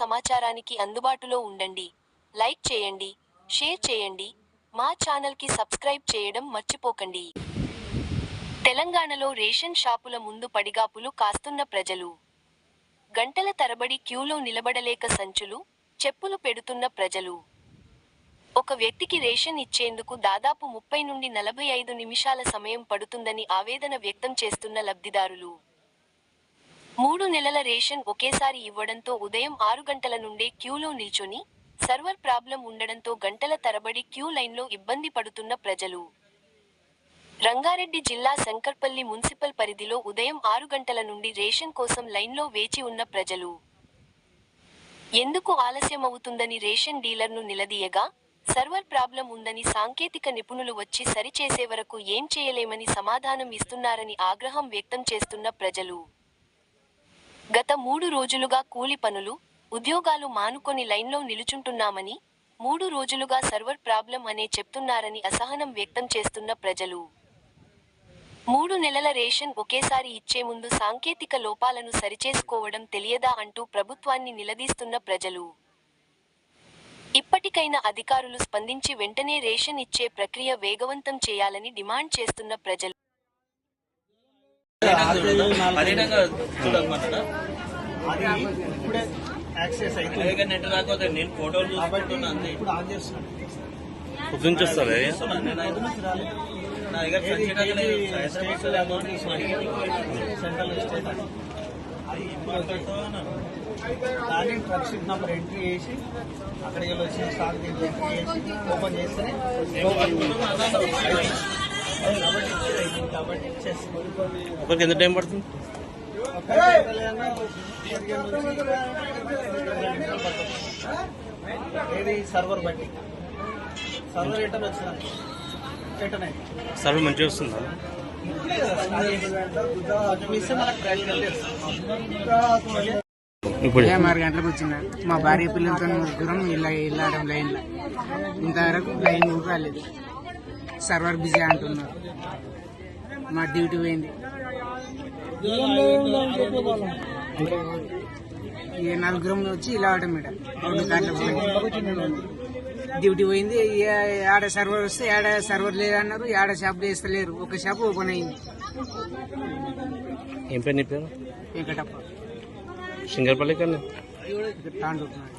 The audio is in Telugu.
సమాచారానికి అందుబాటులో ఉండండి. లైక్ చేయండి షేర్ చేయండి మా ఛానల్కి సబ్స్క్రైబ్ చేయడం మర్చిపోకండి. తెలంగాణలో రేషన్ షాపుల ముందు పడిగాపులు కాస్తున్న ప్రజలు. గంటల తరబడి క్యూలో నిలబడలేక సంచులు చెప్పులు పెడుతున్న ప్రజలు. ఒక వ్యక్తికి రేషన్ ఇచ్చేందుకు దాదాపు ముప్పై నుండి నలభై ఐదు నిమిషాల సమయం పడుతుందని ఆవేదన వ్యక్తం చేస్తున్న లబ్ధిదారులు. నెలల రేషన్ ఒకేసారి ఇవ్వడంతో ఉదయం ఆరు గంటల నుండే క్యూలో నిల్చొని సర్వర్ ప్రాబ్లం ఉండడంతో గంటల తరబడి క్యూ లైన్లో ఇబ్బంది పడుతున్న ప్రజలు. రంగారెడ్డి జిల్లా శంకర్పల్లి మున్సిపల్ పరిధిలో ఉదయం ఆరు గంటల నుండి రేషన్ కోసం లైన్లో వేచి ఉన్న ప్రజలు. ఎందుకు ఆలస్యమవుతుందని రేషన్ డీలర్ను నిలదీయగా సర్వర్ ప్రాబ్లం ఉందని సాంకేతిక నిపుణులు వచ్చి సరిచేసే వరకు ఏం చేయలేమని సమాధానం ఇస్తున్నారని ఆగ్రహం వ్యక్తం చేస్తున్న ప్రజలు. గత మూడు రోజులుగా కూలి పనులు ఉద్యోగాలు మానుకొని లైన్లో నిలుచుంటున్నామని మూడు రోజులుగా సర్వర్ ప్రాబ్లం అనే చెప్తున్నారని అసహనం వ్యక్తం చేస్తున్న ప్రజలు. మూడు నెలల రేషన్ ఒకేసారి ఇచ్చే ముందు సాంకేతిక లోపాలను సరిచేసుకోవడం తెలియదా అంటూ ప్రభుత్వాన్ని నిలదీస్తున్న ప్రజలు. ఇప్పటికైనా అధికారులు స్పందించి వెంటనే రేషన్ ఇచ్చే ప్రక్రియ వేగవంతం చేయాలని డిమాండ్ చేస్తున్న ప్రజలు. ఇప్పుడే యాక్సెస్ అయితే అలాగే నెట్ రాకపోతే నేను ఫోటోలు చూసుకుంటున్నా అంతే. ఇప్పుడు ఆన్ చేస్తున్నాను వస్తారా నెంబర్ ఎంట్రీ చేసి అక్కడికి వెళ్ళి వచ్చిన స్టాక్ ఓపెన్ చేస్తేనే ఒకరికి ఎంత టైం పడుతుంది? ఏది? సర్వర్ బట్టి. సర్వర్ రిటర్న్ వచ్చిన రిటర్న్ అయింది సర్వే మంచిగా వస్తుందా? ఇప్పుడు. ఆరు గంటలకు వచ్చిన మా భార్య పిల్లలతో ముగ్గురం ఇలా వెళ్ళాడం లైన్లో ఇంతవరకు లైన్ కూడా రాలేదు. సర్వర్ బిజీ అంటున్నారు. మా డ్యూటీ పోయింది. ఈ నలుగురం వచ్చి ఇలా అవడం మేడం. రెండు పోయింది డ్యూటీ పోయింది. ఆడ సర్వర్ వస్తే ఆడ సర్వర్ లేదన్నారు. ఆడ షాప్ వేస్తలేరు. ఒక షాప్ ఓపెన్ అయింది. ఏం పేరు నీ పేరు? వెంకటప్ప. సింగర్పల్లి తాండుతున్నాడు